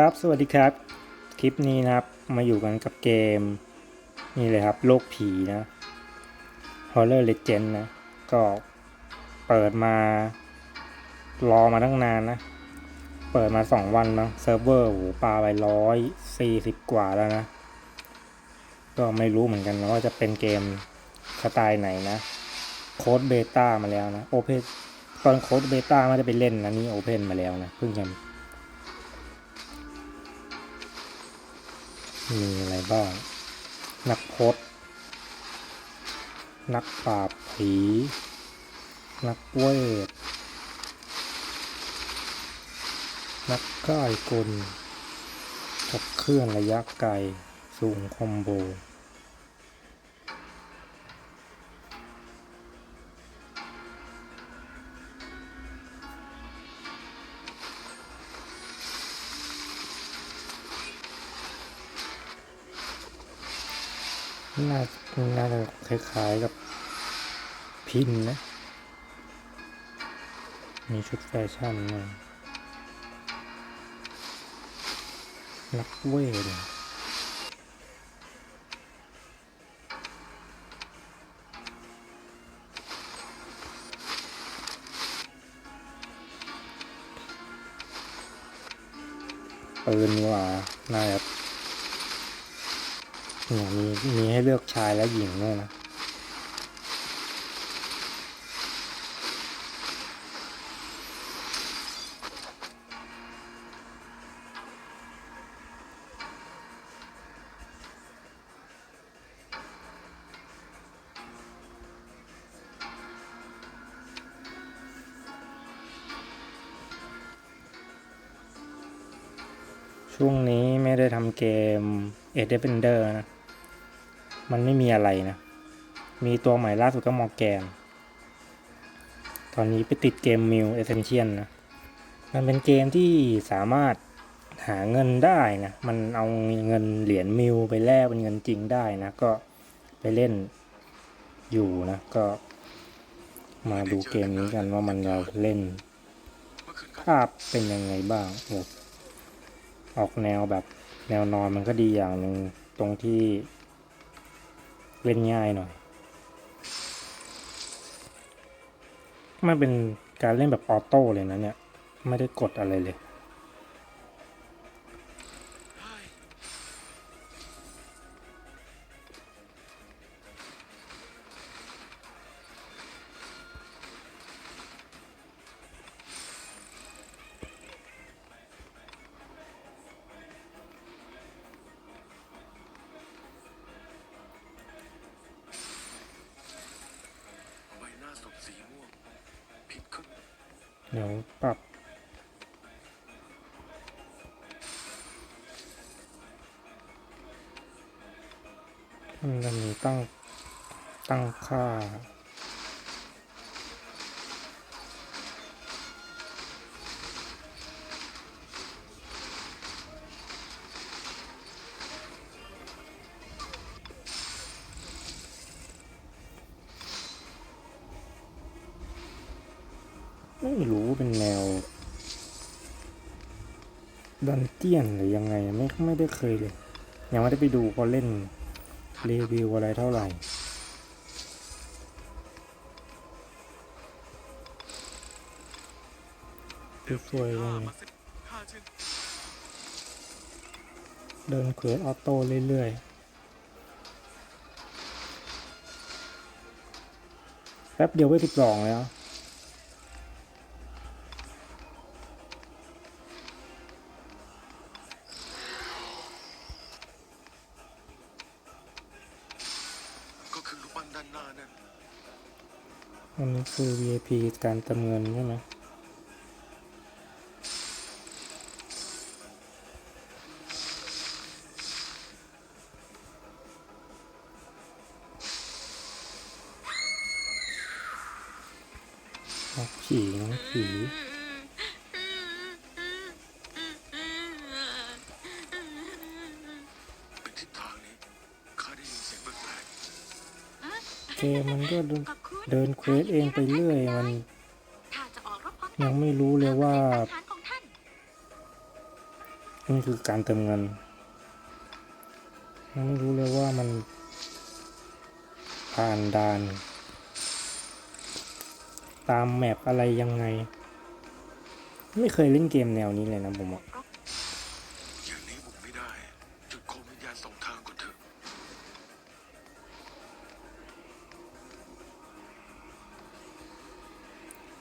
ครับ สวัสดีครับ คลิปนี้นะครับ มาอยู่กันกับเกม นี่เลยครับ โลกผีนะ Horror Legend นะ ก็เปิดมา รอมาตั้งนานนะ เปิดมาสองวันมั้งเซิร์ฟเวอร์โหปลาไปร้อยสี่สิบกว่าแล้วนะ ก็ไม่รู้เหมือนกันนะว่าจะเป็นเกมสไตล์ไหนนะโค้ดเบต้ามาแล้วนะโอเพนตอนโค้ดเบต้าไม่ได้ไปเล่นนะนี่โอเพนมาแล้วนะเพิ่งจะ มีอะไรบ้าง นักพจน์นักปราบผี นักเวท นักก่ายกลกับเครื่องระยะไกลสูงคอมโบ น่าน่าจะคล้ายๆกับพินนะ มีชุดแฟชั่นหน่อยนักเวทเนี่ยปืนนี่หว่าน่าจะ เนี่ยมีมีให้เลือกชายและหญิงด้วยนะช่วงนี้ไม่ได้ทำเกม e d e n d e r นะ มันไม่มีอะไรนะ มีตัวใหม่ล่าสุดก็มอแกน ตอนนี้ไปติดเกมมิวเอเซนเชียนนะ มันเป็นเกมที่สามารถหาเงินได้นะ มันเอาเงินเหรียญมิวไปแลกเป็นเงินจริงได้นะ ก็ไปเล่นอยู่นะ ก็มาดูเกมนี้กันว่ามันจะเล่น ภาพเป็นยังไงบ้างออกแนวแบบแนวนอนมันก็ดีอย่างหนึ่งตรงที่ เล่นง่ายหน่อย มันเป็นการเล่นแบบออโต้เลยนะเนี่ย ไม่ได้กดอะไรเลย มันจะมีตั้งตั้งค่าไม่รู้เป็นแนว ดันเจียนหรือยังไง ไม่ไม่ได้เคยเลย ยังไม่ได้ไปดูพอเล่น รีวิวอะไรเท่าไหร่สวยเลยมาสิข้าชื่นเดินเควสออโต้เรื่อยๆ แป๊บเดียวไปสิบสองแล้ว คือ VIP การเติมเงินใช่ไหมน้องผีน้องผีเป็นทิศทางนี้ข้าได้ยินเสียงแปลกเกมมันก็เดินขอบคุณ เดินเควสเองไปเรื่อยมันถ้าจะออกรบพร้อมกันยังไม่รู้เลยว่าทหารของท่านนี่คือการเติมเงินยังไม่รู้เลยว่ามันผ่านด่าน ตามแมปอะไรยังไง ไม่เคยเล่นเกมแนวนี้เลยนะผมอะ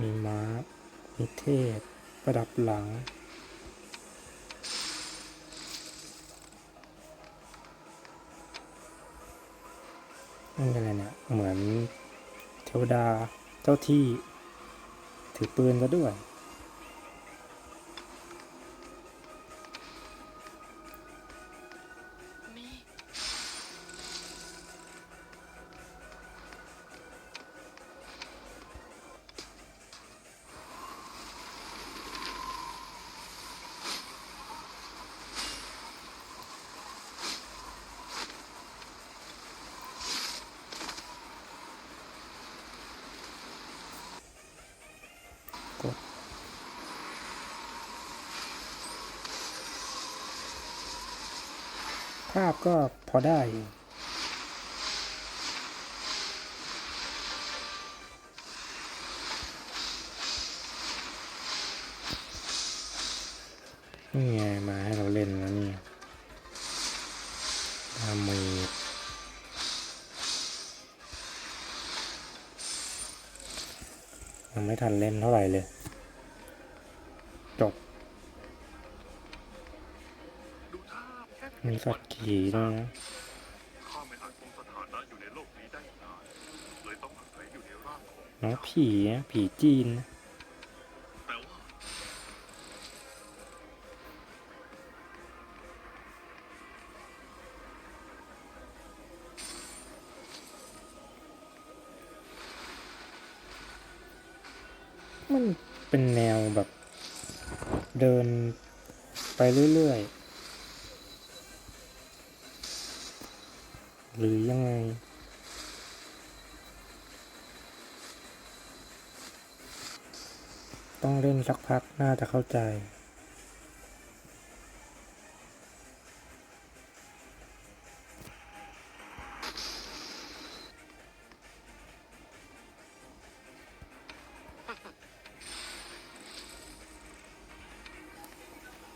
มีม้า มีเทพ ประดับหลัง นี่อะไรเนี่ย เหมือนเทวดาเจ้าที่ ถือปืนก็ด้วยาพก็พอได้อยู่นี่ไงมาให้เราเล่นแล้วนี่ดาเมจยังไม่ทันเล่นเท่าไหร่เลย จบ มีสัตว์ขี่ด้วยนะข้าไม่อาจคงสถานะอยู่ในโลกนี้ได้นานเลยต้องอาศัยอยู่ในร่างของน้องผีนะผีจีนนะแต่ว่ามันเป็นแนวแบบ เดินไปเรื่อยๆ หรือยังไง ต้องเล่นสักพักน่าจะเข้าใจ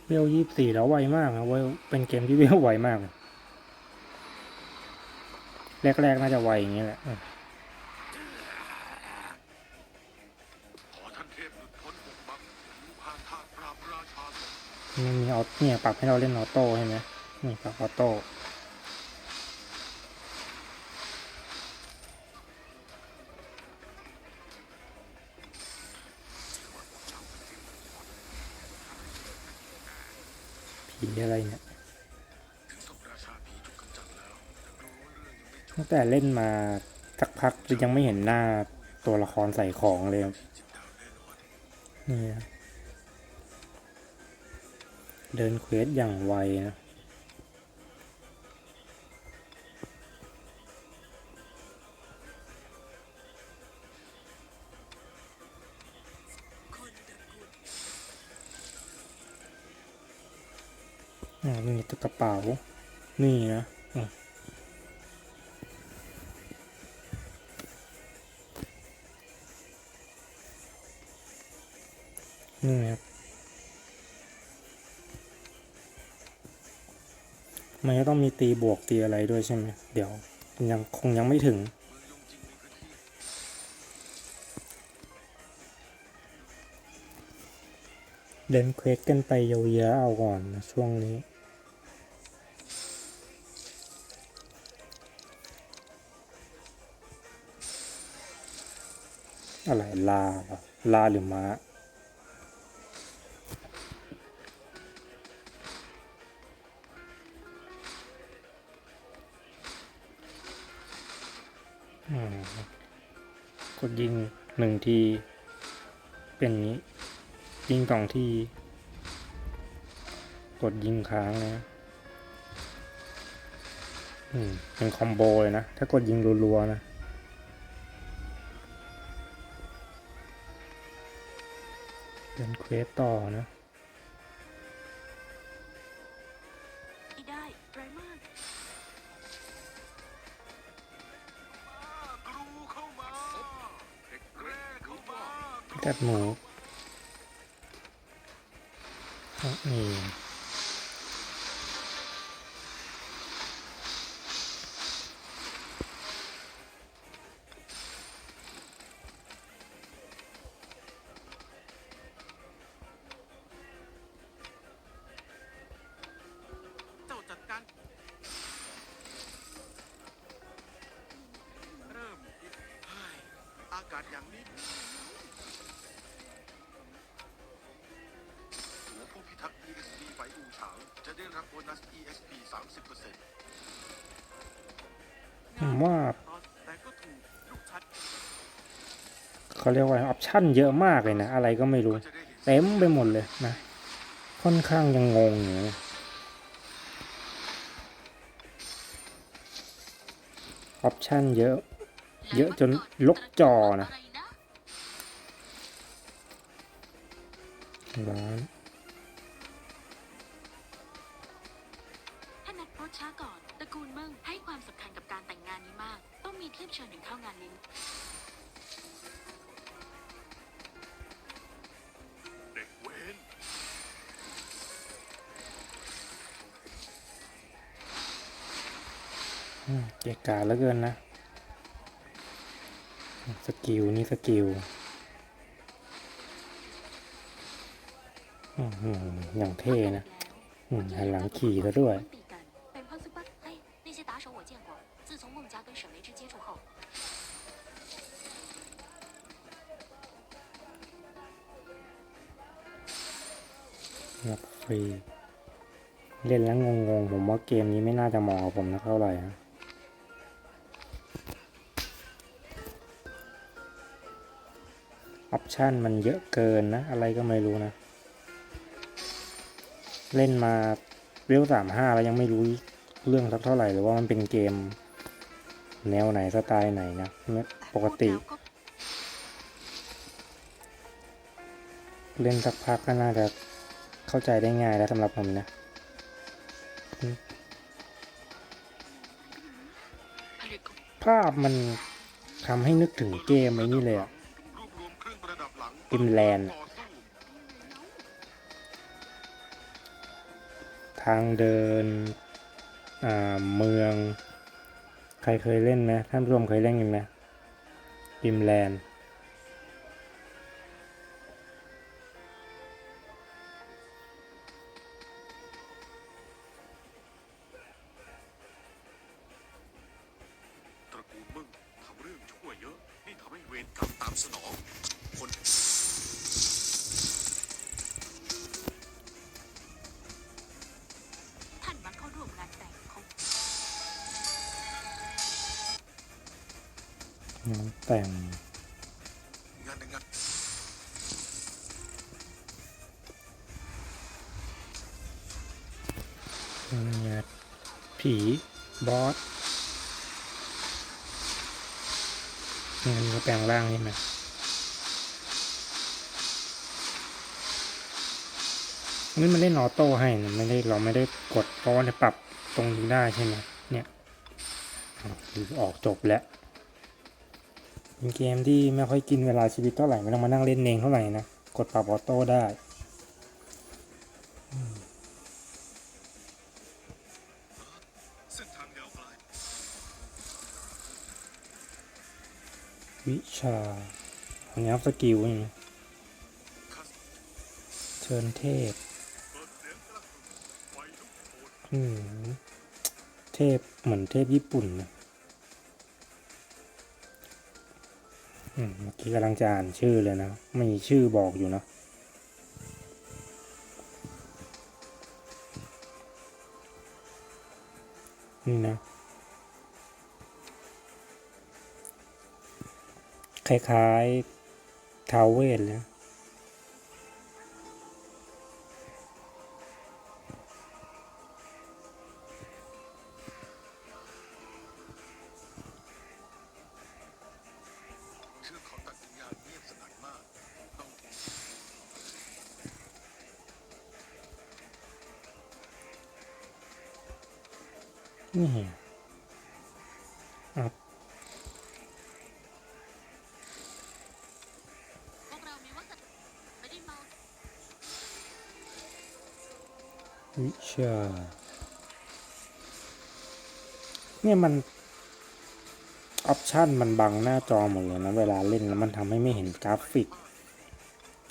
เวลยี่สี่แล้วไวมากนะเวลเป็นเกมที่เวลไวมาก แรกๆน่าจะไวอย่างนี้แหละอืมขอท่านเทพหลุดพ้นปกปักพาทาสปราบราชาสงฆ์มันมีออเนี่ยปรับให้เราเล่นออโต้ใช่ไหมนี่ปรับออโต้ผีอะไรเนี่ย ตั้งแต่เล่นมาสักพักยังไม่เห็นหน้าตัวละครใส่ของเลยนี่เดินเควสอย่างไวนะ ตีบวกตีอะไรด้วยใช่ไหมเดี๋ยวยังคงยังไม่ถึง เดินเควสกันไปยาวๆเอาก่อนนะช่วงนี้อะไรลาลาหรือม้า กดยิงหนึ่งที เป็นนี้ ยิงสองที กดยิงค้างนะอืมเป็นคอมโบเลยนะ ถ้ากดยิงรัวๆนะเดินเควสต่อนะัดหมูอะนี่เจ้าจัดการเริ่มเฮ้อากาศอย่างนี้ ว่ากเขาเรียกว่าออปชั่นเยอะมากเลยนะ อะไรก็ไม่รู้ เต็มไปหมดเลยนะ ค่อนข้างยังงงอยู่นะออปชั่นเยอะ เยอะจนลกจอนะร้าน เกินนะ สกิลนี่สกิลอย่างเท่นะหันหลังขี่ซะด้วยรับฟรี เล่นแล้วงงๆ ผมว่าเกมนี้ไม่น่าจะเหมาะผมนะเท่าไหร่ฮะ ออปชันมันเยอะเกินนะ อะไรก็ไม่รู้นะ เล่นมาเรียวสามห้าแล้วยังไม่รู้เรื่องสักเท่าไหร่หรือว่ามันเป็นเกม แนวไหนสไตล์ไหนนะปกติ เล่นสักพักก็น่าจะเข้าใจได้ง่ายแล้วสำหรับผมนะภาพมันทำให้นึกถึงเกมไอ้นี่เลยอะ อิมแลนด์ทางเดินอ่าเมือง ใครเคยเล่นไหมท่านผู้ชมเคยเล่นกันไหมอิมแลนด์ แต่งงานหนึ่งงานผี บอสงานนี้ก็แปลงร่างนี่นะอันนี้มันเล่นออโต้ให้นะไม่ได้เราไม่ได้กดเพราะว่าจะปรับตรงนี้ได้ใช่ไหมเนี่ยอะคือออกจบแล้ว เป็นเกมที่ไม่ค่อยกินเวลาชีวิตเท่าไหร่ไม่ต้องมานั่งเล่นเองเท่าไหร่นะ กดปรับออโต้ได้วิชาอันนี้สกิลใช่ไหมเชิญเทพอืมเทพเหมือนเทพญี่ปุ่นนะ อืมเมื่อกี้กำลังจะอ่านชื่อเลยนะ ไม่มีชื่อบอกอยู่นะนี่นะ คล้ายๆทาวเวสเลย นี่อัพพวกเรามีวัสดุไม่ได้เมาวิชาเนี่ยมัน ออปชันมันบังหน้าจอหมดเลยนะ เวลาเล่นแล้วมันทำให้ไม่เห็นกราฟิก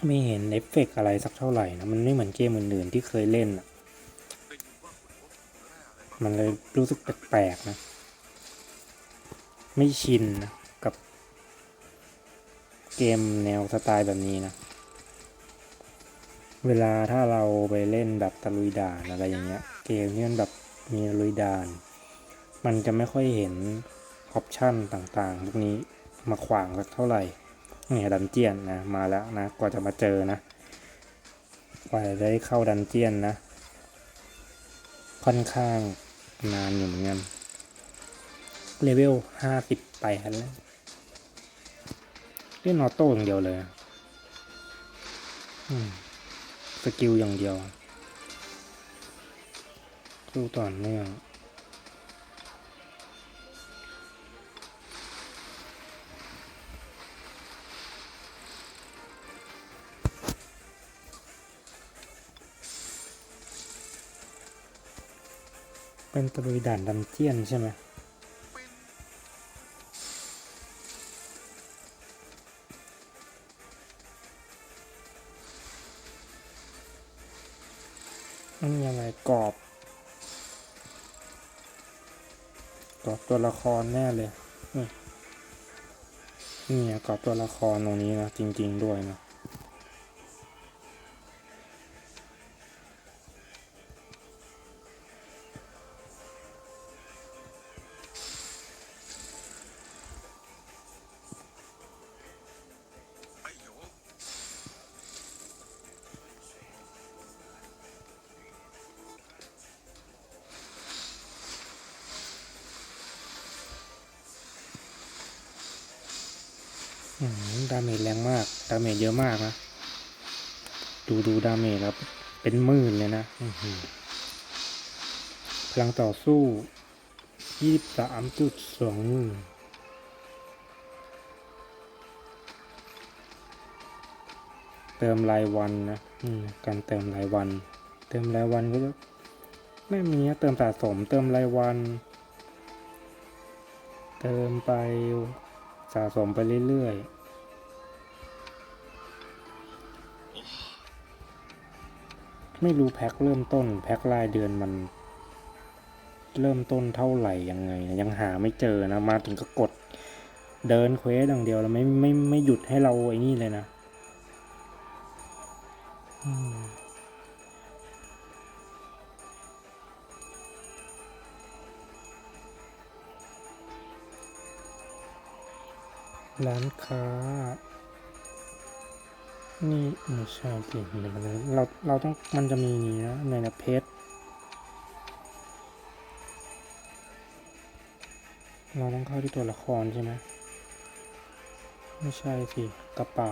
ไม่เห็นเอฟเฟกอะไรสักเท่าไหร่นะ มันไม่เหมือนเกมอื่นๆที่เคยเล่นอะ มันเลยรู้สึกแปลกๆนะ ไม่ชินนะกับ เกมแนวสไตล์แบบนี้นะ เวลาถ้าเราไปเล่นแบบตะลุยด่านอะไรอย่างเงี้ย เกมที่มันแบบมีตะลุยด่าน มันจะไม่ค่อยเห็นออปชันต่างๆ พวกนี้มาขวางสักเท่าไหร่เนี่ยดันเจียนนะ มาแล้วนะ กว่าจะมาเจอนะ กว่าจะได้เข้าดันเจียนนะ ค่อนข้าง นานอยู่เหมือนกัน เลเวลห้าสิบไปแล้วเล่นออโต้อย่างเดียวเลยสกิลอย่างเดียวสู้ต่อเนื่อง เป็นตะลุยด่านดันเจียนใช่ไหมมันมีอะไรกรอบ กรอบตัวละครแน่เลยนี่กรอบตัวละครตรงนี้นะจริง ๆ ด้วยนะ ดาเมจเยอะมากนะ ดูดูดาเมจแล้วเป็นหมื่นเลยนะอื้อหือพลังต่อสู้ยี่สิบสามจุดสองเติมรายวันนะอืมการเติมรายวัน เติมรายวันก็จะไม่มีนะเติมสะสม เติมรายวัน เติมไปสะสมไปเรื่อยๆ ไม่รู้แพ็คเริ่มต้น แพ็ครายเดือนมัน เริ่มต้นเท่าไหร่ยังไง ยังหาไม่เจอนะมาถึงก็กด เดินเควสอย่างเดียวแล้วไม่ไม่ไม่หยุดให้เราไอ้นี่เลยนะร้านค้า นี่ไม่ใช่สิเดี๋ยเราเราต้องมันจะมีนี่นะในนะเพจเราต้องเข้าที่ตัวละครใช่ไหมไม่ใช่สิกระเป๋า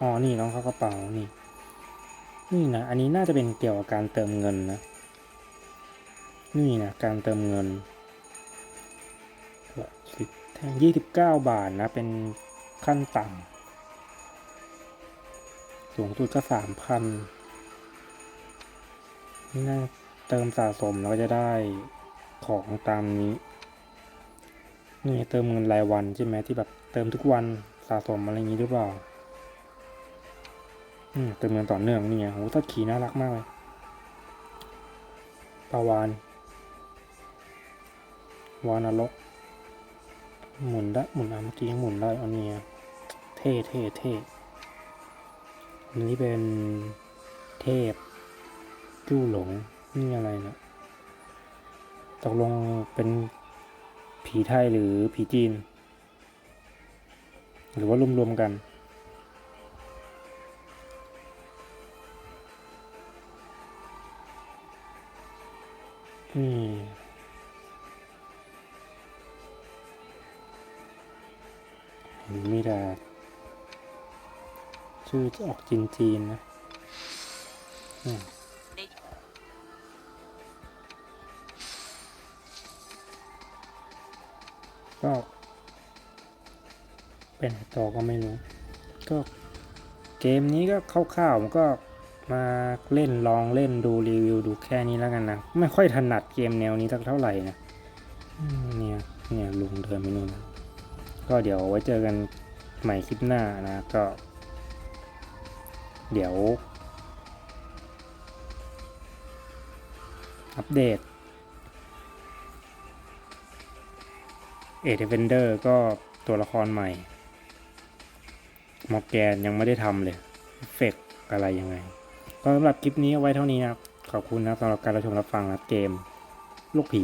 อ๋อนี่ต้องเข้ากระเป๋านี่นี่นะอันนี้น่าจะเป็นเกี่ยวกับการเติมเงินนะ นี่นะการเติมเงินสิบแท่งยี่สิบเก้าบาทนะเป็นขั้นต่ำ สูงสุดก็สามพันนี่น่าเติมสะสมแล้วก็จะได้ของตามนี้ นี่เติมเงินรายวันใช่ไหมที่แบบเติมทุกวันสะสมอะไรอย่างนี้หรือเปล่าอืมเติมเงินต่อเนื่องนี่ไงโหถ้าขี่น่ารักมากเลยปลาวานวานรกหมุนได้หมุนอะเมื่อกี้ยังหมุนได้อานี่ไงเท่เท่เท่ อันนี้เป็นเทพจู้หลง นี่อะไรนะตกลงเป็นผีไทยหรือผีจีน หรือว่ารวมๆกัน นี่มีแต่ ชื่อจะออกจีนๆนนะก็เป็นต่อก็ไม่รู้ ก็เกมนี้ก็คร่าวๆมันก็มาเล่นลองเล่นดูรีวิวดูแค่นี้แล้วกันนะ ไม่ค่อยถนัดเกมแนวนี้สักเท่าไหร่นะเนี่ยเนี่ยลุงเดินไปนู่นนก็เดี๋ยวไว้เจอกันใหม่คลิปหน้านะก็ เดี๋ยว อัปเดตเอเดเวนเดอร์ก็ตัวละครใหม่ มอร์แกนยังไม่ได้ทำเลยเอฟเฟกต์อะไรยังไง ก็สำหรับคลิปนี้เอาไว้เท่านี้นะครับ ขอบคุณนะสำหรับการรับชมรับฟังนะเกม ลูกผี